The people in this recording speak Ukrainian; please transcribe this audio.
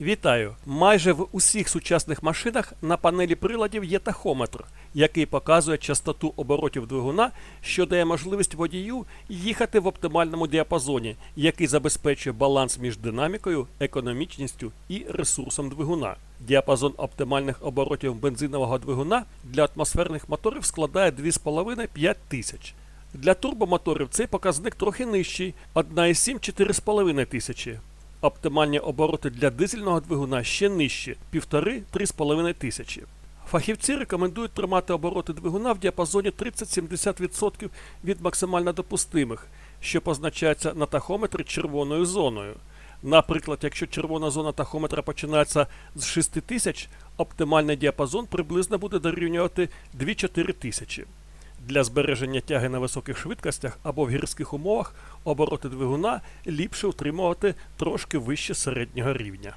Вітаю! Майже в усіх сучасних машинах на панелі приладів є тахометр, який показує частоту оборотів двигуна, що дає можливість водію їхати в оптимальному діапазоні, який забезпечує баланс між динамікою, економічністю і ресурсом двигуна. Діапазон оптимальних оборотів бензинового двигуна для атмосферних моторів складає 2,5-5 тисяч. Для турбомоторів цей показник трохи нижчий 1,7-4,5 тисячі. Оптимальні обороти для дизельного двигуна ще нижчі 1,5-3,5 тисячі. Фахівці рекомендують тримати обороти двигуна в діапазоні 30-70% від максимально допустимих, що позначається на тахометрі червоною зоною. Наприклад, якщо червона зона тахометра починається з 6 тисяч, оптимальний діапазон приблизно буде дорівнювати 2-4 тисячі. Для збереження тяги на високих швидкостях або в гірських умовах обороти двигуна ліпше утримувати трошки вище середнього рівня.